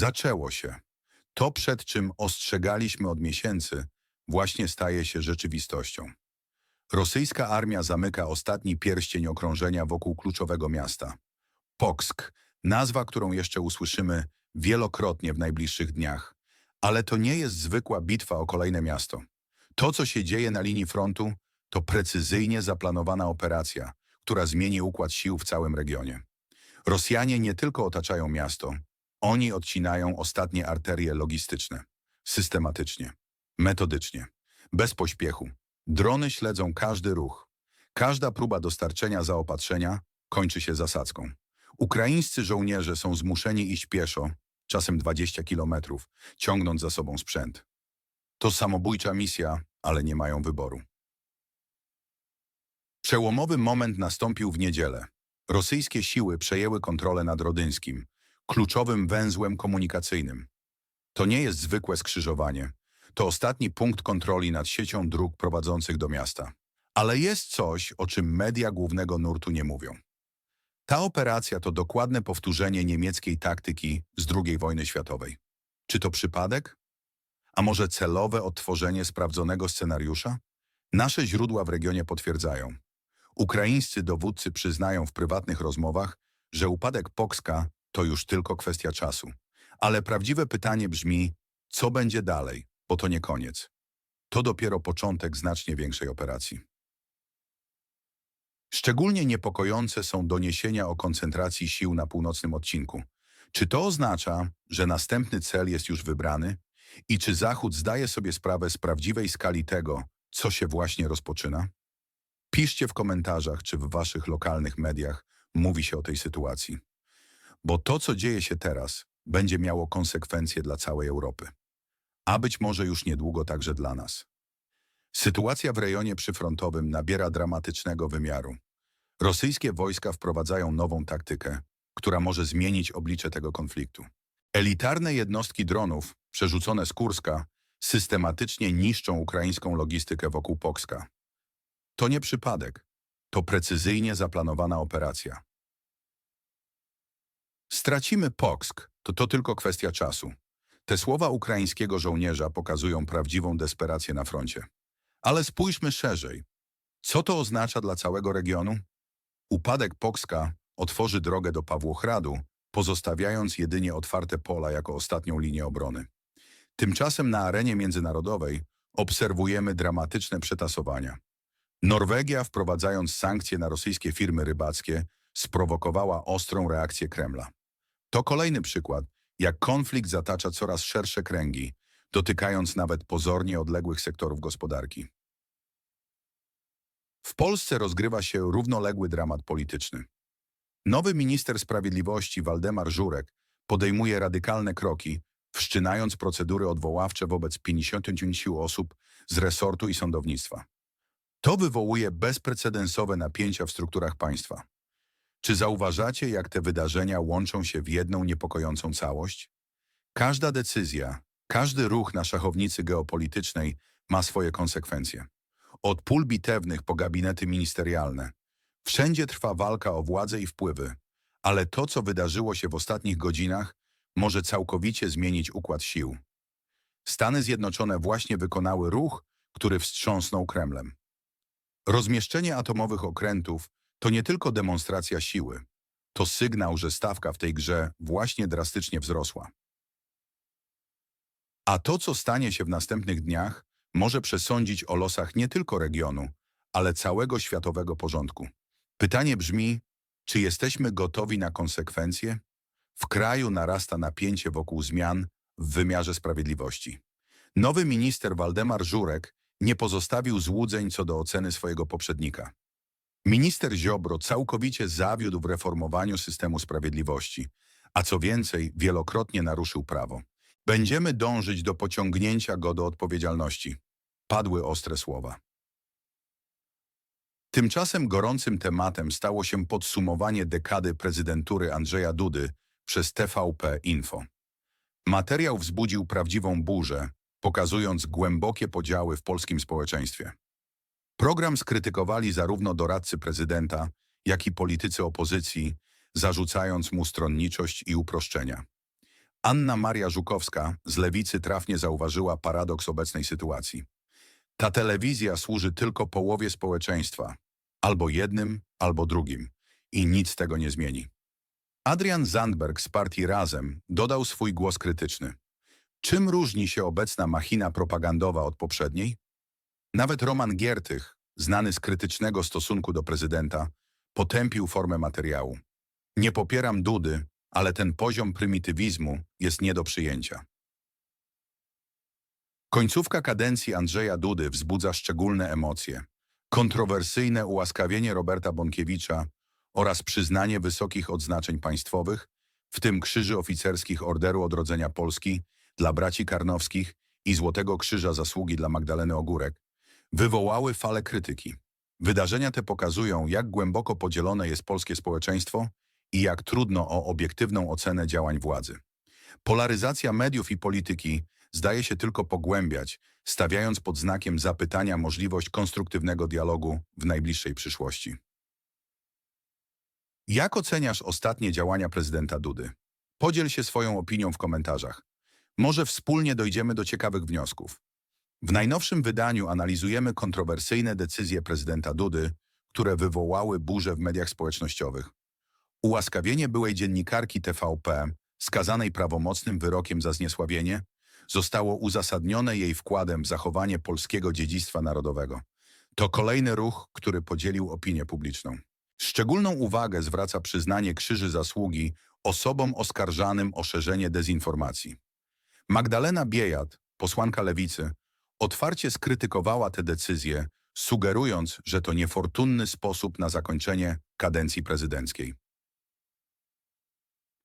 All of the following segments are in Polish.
Zaczęło się. To, przed czym ostrzegaliśmy od miesięcy, właśnie staje się rzeczywistością. Rosyjska armia zamyka ostatni pierścień okrążenia wokół kluczowego miasta. Poksk, nazwa, którą jeszcze usłyszymy wielokrotnie w najbliższych dniach. Ale to nie jest zwykła bitwa o kolejne miasto. To, co się dzieje na linii frontu, to precyzyjnie zaplanowana operacja, która zmieni układ sił w całym regionie. Rosjanie nie tylko otaczają miasto, oni odcinają ostatnie arterie logistyczne. Systematycznie, metodycznie, bez pośpiechu. Drony śledzą każdy ruch. Każda próba dostarczenia zaopatrzenia kończy się zasadzką. Ukraińscy żołnierze są zmuszeni iść pieszo, czasem 20 kilometrów, ciągnąc za sobą sprzęt. To samobójcza misja, ale nie mają wyboru. Przełomowy moment nastąpił w niedzielę. Rosyjskie siły przejęły kontrolę nad Rodyńskim, kluczowym węzłem komunikacyjnym. To nie jest zwykłe skrzyżowanie. To ostatni punkt kontroli nad siecią dróg prowadzących do miasta. Ale jest coś, o czym media głównego nurtu nie mówią. Ta operacja to dokładne powtórzenie niemieckiej taktyki z II wojny światowej. Czy to przypadek? A może celowe odtworzenie sprawdzonego scenariusza? Nasze źródła w regionie potwierdzają. Ukraińscy dowódcy przyznają w prywatnych rozmowach, że upadek Pokska to już tylko kwestia czasu. Ale prawdziwe pytanie brzmi, co będzie dalej, bo to nie koniec. To dopiero początek znacznie większej operacji. Szczególnie niepokojące są doniesienia o koncentracji sił na północnym odcinku. Czy to oznacza, że następny cel jest już wybrany? I czy Zachód zdaje sobie sprawę z prawdziwej skali tego, co się właśnie rozpoczyna? Piszcie w komentarzach, czy w waszych lokalnych mediach mówi się o tej sytuacji. Bo to, co dzieje się teraz, będzie miało konsekwencje dla całej Europy. A być może już niedługo także dla nas. Sytuacja w rejonie przyfrontowym nabiera dramatycznego wymiaru. Rosyjskie wojska wprowadzają nową taktykę, która może zmienić oblicze tego konfliktu. Elitarne jednostki dronów, przerzucone z Kurska, systematycznie niszczą ukraińską logistykę wokół Pokska. To nie przypadek, to precyzyjnie zaplanowana operacja. Stracimy Poksk, to to tylko kwestia czasu. Te słowa ukraińskiego żołnierza pokazują prawdziwą desperację na froncie. Ale spójrzmy szerzej. Co to oznacza dla całego regionu? Upadek Pokska otworzy drogę do Pawłochradu, pozostawiając jedynie otwarte pola jako ostatnią linię obrony. Tymczasem na arenie międzynarodowej obserwujemy dramatyczne przetasowania. Norwegia, wprowadzając sankcje na rosyjskie firmy rybackie, sprowokowała ostrą reakcję Kremla. To kolejny przykład, jak konflikt zatacza coraz szersze kręgi, dotykając nawet pozornie odległych sektorów gospodarki. W Polsce rozgrywa się równoległy dramat polityczny. Nowy minister sprawiedliwości Waldemar Żurek podejmuje radykalne kroki, wszczynając procedury odwoławcze wobec 59 osób z resortu i sądownictwa. To wywołuje bezprecedensowe napięcia w strukturach państwa. Czy zauważacie, jak te wydarzenia łączą się w jedną niepokojącą całość? Każda decyzja, każdy ruch na szachownicy geopolitycznej ma swoje konsekwencje. Od pól bitewnych po gabinety ministerialne. Wszędzie trwa walka o władzę i wpływy, ale to, co wydarzyło się w ostatnich godzinach, może całkowicie zmienić układ sił. Stany Zjednoczone właśnie wykonały ruch, który wstrząsnął Kremlem. Rozmieszczenie atomowych okrętów to nie tylko demonstracja siły, to sygnał, że stawka w tej grze właśnie drastycznie wzrosła. A to, co stanie się w następnych dniach, może przesądzić o losach nie tylko regionu, ale całego światowego porządku. Pytanie brzmi, czy jesteśmy gotowi na konsekwencje? W kraju narasta napięcie wokół zmian w wymiarze sprawiedliwości. Nowy minister Waldemar Żurek nie pozostawił złudzeń co do oceny swojego poprzednika. Minister Ziobro całkowicie zawiódł w reformowaniu systemu sprawiedliwości, a co więcej, wielokrotnie naruszył prawo. Będziemy dążyć do pociągnięcia go do odpowiedzialności. Padły ostre słowa. Tymczasem gorącym tematem stało się podsumowanie dekady prezydentury Andrzeja Dudy przez TVP Info. Materiał wzbudził prawdziwą burzę, pokazując głębokie podziały w polskim społeczeństwie. Program skrytykowali zarówno doradcy prezydenta, jak i politycy opozycji, zarzucając mu stronniczość i uproszczenia. Anna Maria Żukowska z Lewicy trafnie zauważyła paradoks obecnej sytuacji. Ta telewizja służy tylko połowie społeczeństwa, albo jednym, albo drugim, i nic tego nie zmieni. Adrian Zandberg z partii Razem dodał swój głos krytyczny. Czym różni się obecna machina propagandowa od poprzedniej? Nawet Roman Giertych, znany z krytycznego stosunku do prezydenta, potępił formę materiału. Nie popieram Dudy, ale ten poziom prymitywizmu jest nie do przyjęcia. Końcówka kadencji Andrzeja Dudy wzbudza szczególne emocje. Kontrowersyjne ułaskawienie Roberta Bąkiewicza oraz przyznanie wysokich odznaczeń państwowych, w tym krzyży oficerskich Orderu Odrodzenia Polski dla braci Karnowskich i Złotego Krzyża Zasługi dla Magdaleny Ogórek, wywołały falę krytyki. Wydarzenia te pokazują, jak głęboko podzielone jest polskie społeczeństwo i jak trudno o obiektywną ocenę działań władzy. Polaryzacja mediów i polityki zdaje się tylko pogłębiać, stawiając pod znakiem zapytania możliwość konstruktywnego dialogu w najbliższej przyszłości. Jak oceniasz ostatnie działania prezydenta Dudy? Podziel się swoją opinią w komentarzach. Może wspólnie dojdziemy do ciekawych wniosków. W najnowszym wydaniu analizujemy kontrowersyjne decyzje prezydenta Dudy, które wywołały burzę w mediach społecznościowych. Ułaskawienie byłej dziennikarki TVP, skazanej prawomocnym wyrokiem za zniesławienie, zostało uzasadnione jej wkładem w zachowanie polskiego dziedzictwa narodowego. To kolejny ruch, który podzielił opinię publiczną. Szczególną uwagę zwraca przyznanie Krzyży Zasługi osobom oskarżanym o szerzenie dezinformacji. Magdalena Biejat, posłanka Lewicy, otwarcie skrytykowała te decyzje, sugerując, że to niefortunny sposób na zakończenie kadencji prezydenckiej.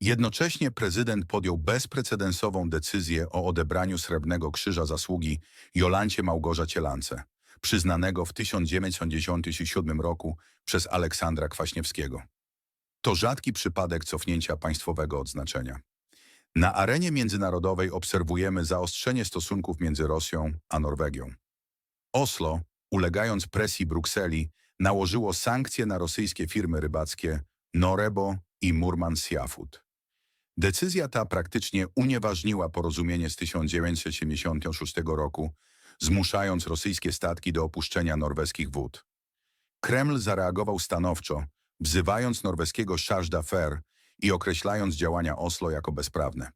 Jednocześnie prezydent podjął bezprecedensową decyzję o odebraniu Srebrnego Krzyża Zasługi Jolancie Małgorzacie Lance, przyznanego w 1997 roku przez Aleksandra Kwaśniewskiego. To rzadki przypadek cofnięcia państwowego odznaczenia. Na arenie międzynarodowej obserwujemy zaostrzenie stosunków między Rosją a Norwegią. Oslo, ulegając presji Brukseli, nałożyło sankcje na rosyjskie firmy rybackie Norebo i Murman Seafood. Decyzja ta praktycznie unieważniła porozumienie z 1976 roku, zmuszając rosyjskie statki do opuszczenia norweskich wód. Kreml zareagował stanowczo, wzywając norweskiego charge d'affaires i określając działania Oslo jako bezprawne.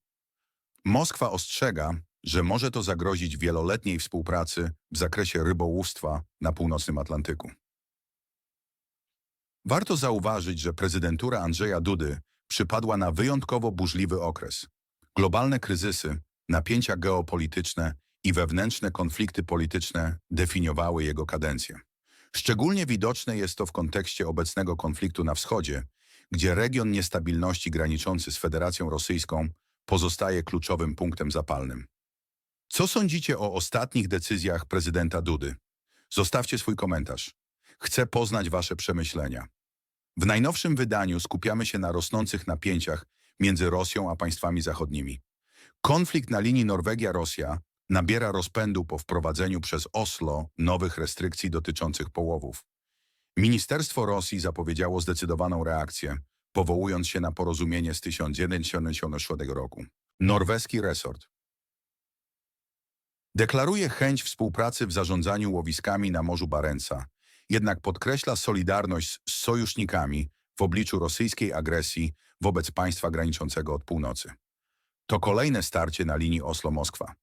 Moskwa ostrzega, że może to zagrozić wieloletniej współpracy w zakresie rybołówstwa na północnym Atlantyku. Warto zauważyć, że prezydentura Andrzeja Dudy przypadła na wyjątkowo burzliwy okres. Globalne kryzysy, napięcia geopolityczne i wewnętrzne konflikty polityczne definiowały jego kadencję. Szczególnie widoczne jest to w kontekście obecnego konfliktu na wschodzie, gdzie region niestabilności graniczący z Federacją Rosyjską pozostaje kluczowym punktem zapalnym. Co sądzicie o ostatnich decyzjach prezydenta Dudy? Zostawcie swój komentarz. Chcę poznać wasze przemyślenia. W najnowszym wydaniu skupiamy się na rosnących napięciach między Rosją a państwami zachodnimi. Konflikt na linii Norwegia-Rosja nabiera rozpędu po wprowadzeniu przez Oslo nowych restrykcji dotyczących połowów. Ministerstwo Rosji zapowiedziało zdecydowaną reakcję, powołując się na porozumienie z 1997 roku. Norweski resort deklaruje chęć współpracy w zarządzaniu łowiskami na Morzu Barenca, jednak podkreśla solidarność z sojusznikami w obliczu rosyjskiej agresji wobec państwa graniczącego od północy. To kolejne starcie na linii Oslo-Moskwa.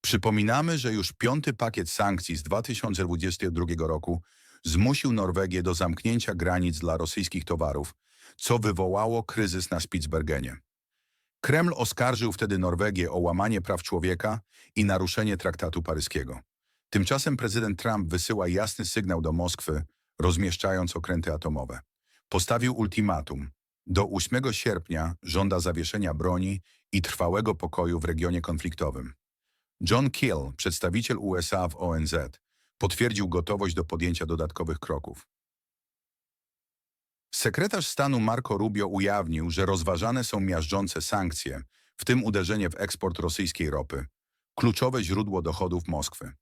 Przypominamy, że już piąty pakiet sankcji z 2022 roku zmusił Norwegię do zamknięcia granic dla rosyjskich towarów, co wywołało kryzys na Spitsbergenie. Kreml oskarżył wtedy Norwegię o łamanie praw człowieka i naruszenie traktatu paryskiego. Tymczasem prezydent Trump wysyła jasny sygnał do Moskwy, rozmieszczając okręty atomowe. Postawił ultimatum. Do 8 sierpnia żąda zawieszenia broni i trwałego pokoju w regionie konfliktowym. John Kill, przedstawiciel USA w ONZ, potwierdził gotowość do podjęcia dodatkowych kroków. Sekretarz stanu Marco Rubio ujawnił, że rozważane są miażdżące sankcje, w tym uderzenie w eksport rosyjskiej ropy, kluczowe źródło dochodów Moskwy.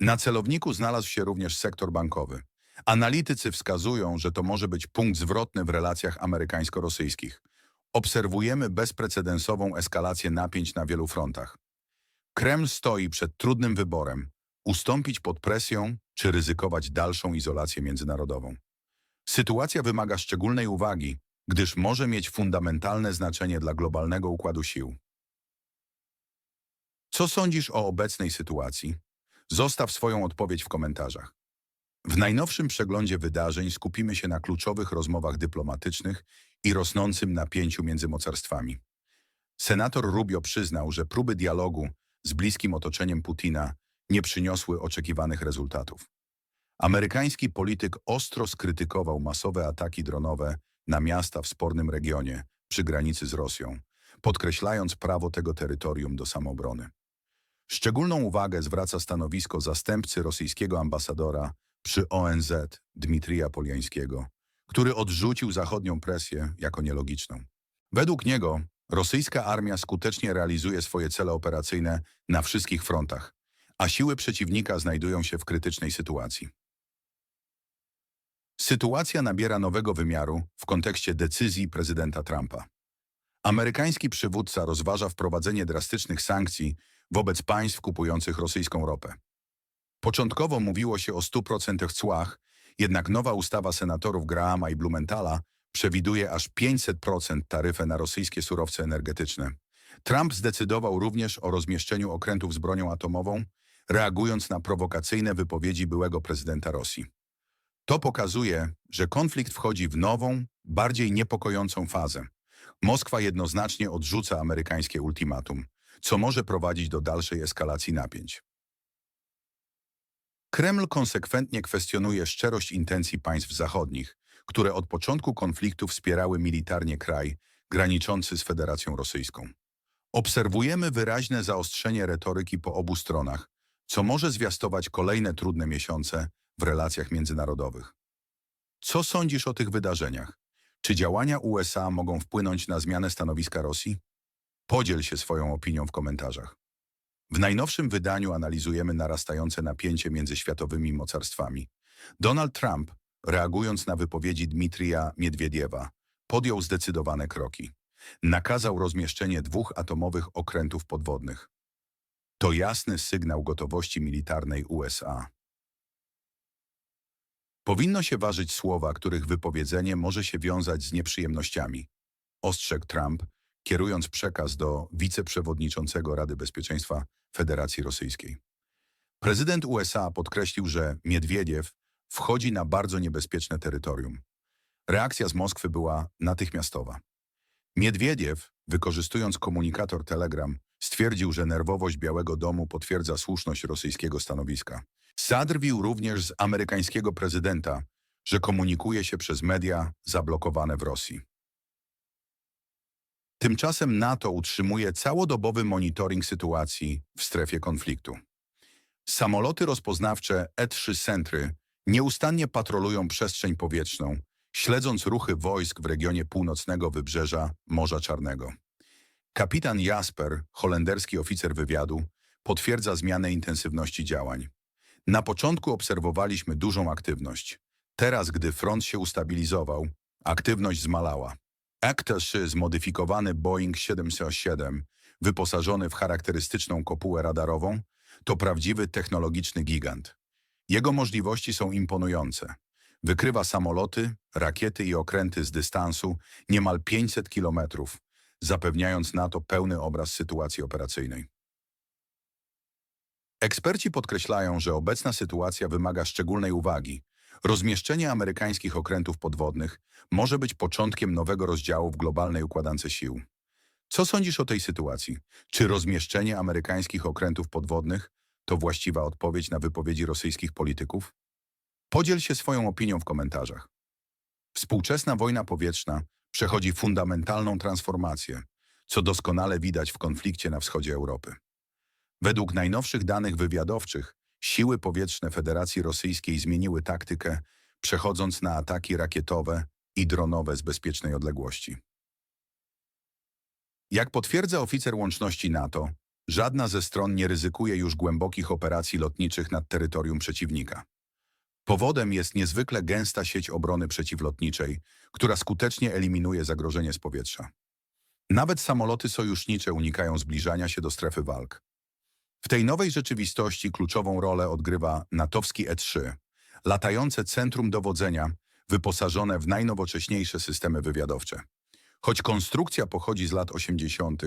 Na celowniku znalazł się również sektor bankowy. Analitycy wskazują, że to może być punkt zwrotny w relacjach amerykańsko-rosyjskich. Obserwujemy bezprecedensową eskalację napięć na wielu frontach. Kreml stoi przed trudnym wyborem ustąpić pod presją czy ryzykować dalszą izolację międzynarodową. Sytuacja wymaga szczególnej uwagi, gdyż może mieć fundamentalne znaczenie dla globalnego układu sił. Co sądzisz o obecnej sytuacji? Zostaw swoją odpowiedź w komentarzach. W najnowszym przeglądzie wydarzeń skupimy się na kluczowych rozmowach dyplomatycznych i rosnącym napięciu między mocarstwami. Senator Rubio przyznał, że próby dialogu z bliskim otoczeniem Putina nie przyniosły oczekiwanych rezultatów. Amerykański polityk ostro skrytykował masowe ataki dronowe na miasta w spornym regionie przy granicy z Rosją, podkreślając prawo tego terytorium do samoobrony. Szczególną uwagę zwraca stanowisko zastępcy rosyjskiego ambasadora przy ONZ Dmitrija Poliańskiego, który odrzucił zachodnią presję jako nielogiczną. Według niego rosyjska armia skutecznie realizuje swoje cele operacyjne na wszystkich frontach, a siły przeciwnika znajdują się w krytycznej sytuacji. Sytuacja nabiera nowego wymiaru w kontekście decyzji prezydenta Trumpa. Amerykański przywódca rozważa wprowadzenie drastycznych sankcji wobec państw kupujących rosyjską ropę. Początkowo mówiło się o 100% cłach, jednak nowa ustawa senatorów Grahama i Blumenthala przewiduje aż 500% taryfę na rosyjskie surowce energetyczne. Trump zdecydował również o rozmieszczeniu okrętów z bronią atomową, reagując na prowokacyjne wypowiedzi byłego prezydenta Rosji. To pokazuje, że konflikt wchodzi w nową, bardziej niepokojącą fazę. Moskwa jednoznacznie odrzuca amerykańskie ultimatum, co może prowadzić do dalszej eskalacji napięć. Kreml konsekwentnie kwestionuje szczerość intencji państw zachodnich, które od początku konfliktu wspierały militarnie kraj graniczący z Federacją Rosyjską. Obserwujemy wyraźne zaostrzenie retoryki po obu stronach, co może zwiastować kolejne trudne miesiące w relacjach międzynarodowych. Co sądzisz o tych wydarzeniach? Czy działania USA mogą wpłynąć na zmianę stanowiska Rosji? Podziel się swoją opinią w komentarzach. W najnowszym wydaniu analizujemy narastające napięcie między światowymi mocarstwami. Donald Trump, reagując na wypowiedzi Dmitrija Miedwiediewa, podjął zdecydowane kroki. Nakazał rozmieszczenie dwóch atomowych okrętów podwodnych. To jasny sygnał gotowości militarnej USA. Powinno się ważyć słowa, których wypowiedzenie może się wiązać z nieprzyjemnościami. Ostrzegł Trump, kierując przekaz do wiceprzewodniczącego Rady Bezpieczeństwa Federacji Rosyjskiej. Prezydent USA podkreślił, że Miedwiediew wchodzi na bardzo niebezpieczne terytorium. Reakcja z Moskwy była natychmiastowa. Miedwiediew, wykorzystując komunikator Telegram, stwierdził, że nerwowość Białego Domu potwierdza słuszność rosyjskiego stanowiska. Zadrwił również z amerykańskiego prezydenta, że komunikuje się przez media zablokowane w Rosji. Tymczasem NATO utrzymuje całodobowy monitoring sytuacji w strefie konfliktu. Samoloty rozpoznawcze E-3 Sentry nieustannie patrolują przestrzeń powietrzną, śledząc ruchy wojsk w regionie północnego wybrzeża Morza Czarnego. Kapitan Jasper, holenderski oficer wywiadu, potwierdza zmianę intensywności działań. Na początku obserwowaliśmy dużą aktywność. Teraz, gdy front się ustabilizował, aktywność zmalała. Actor zmodyfikowany Boeing 707, wyposażony w charakterystyczną kopułę radarową, to prawdziwy technologiczny gigant. Jego możliwości są imponujące. Wykrywa samoloty, rakiety i okręty z dystansu niemal 500 kilometrów, zapewniając NATO pełny obraz sytuacji operacyjnej. Eksperci podkreślają, że obecna sytuacja wymaga szczególnej uwagi. Rozmieszczenie amerykańskich okrętów podwodnych może być początkiem nowego rozdziału w globalnej układance sił. Co sądzisz o tej sytuacji? Czy rozmieszczenie amerykańskich okrętów podwodnych to właściwa odpowiedź na wypowiedzi rosyjskich polityków? Podziel się swoją opinią w komentarzach. Współczesna wojna powietrzna przechodzi fundamentalną transformację, co doskonale widać w konflikcie na wschodzie Europy. Według najnowszych danych wywiadowczych, siły powietrzne Federacji Rosyjskiej zmieniły taktykę, przechodząc na ataki rakietowe i dronowe z bezpiecznej odległości. Jak potwierdza oficer łączności NATO, żadna ze stron nie ryzykuje już głębokich operacji lotniczych nad terytorium przeciwnika. Powodem jest niezwykle gęsta sieć obrony przeciwlotniczej, która skutecznie eliminuje zagrożenie z powietrza. Nawet samoloty sojusznicze unikają zbliżania się do strefy walk. W tej nowej rzeczywistości kluczową rolę odgrywa natowski E-3, latające centrum dowodzenia wyposażone w najnowocześniejsze systemy wywiadowcze. Choć konstrukcja pochodzi z lat 80.,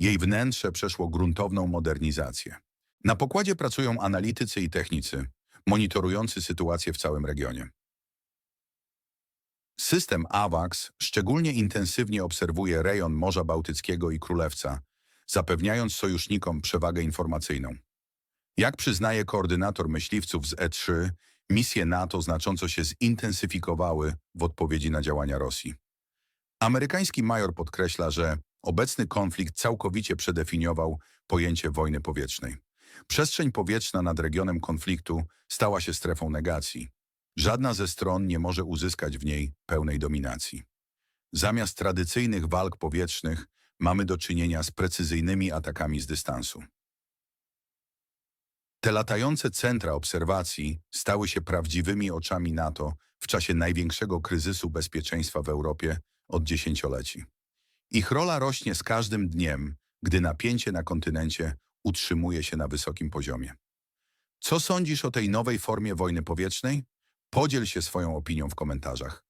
jej wnętrze przeszło gruntowną modernizację. Na pokładzie pracują analitycy i technicy, monitorujący sytuację w całym regionie. System AWACS szczególnie intensywnie obserwuje rejon Morza Bałtyckiego i Królewca, zapewniając sojusznikom przewagę informacyjną. Jak przyznaje koordynator myśliwców z E3, misje NATO znacząco się zintensyfikowały w odpowiedzi na działania Rosji. Amerykański major podkreśla, że obecny konflikt całkowicie przedefiniował pojęcie wojny powietrznej. Przestrzeń powietrzna nad regionem konfliktu stała się strefą negacji. Żadna ze stron nie może uzyskać w niej pełnej dominacji. Zamiast tradycyjnych walk powietrznych mamy do czynienia z precyzyjnymi atakami z dystansu. Te latające centra obserwacji stały się prawdziwymi oczami NATO w czasie największego kryzysu bezpieczeństwa w Europie od dziesięcioleci. Ich rola rośnie z każdym dniem, gdy napięcie na kontynencie utrzymuje się na wysokim poziomie. Co sądzisz o tej nowej formie wojny powietrznej? Podziel się swoją opinią w komentarzach.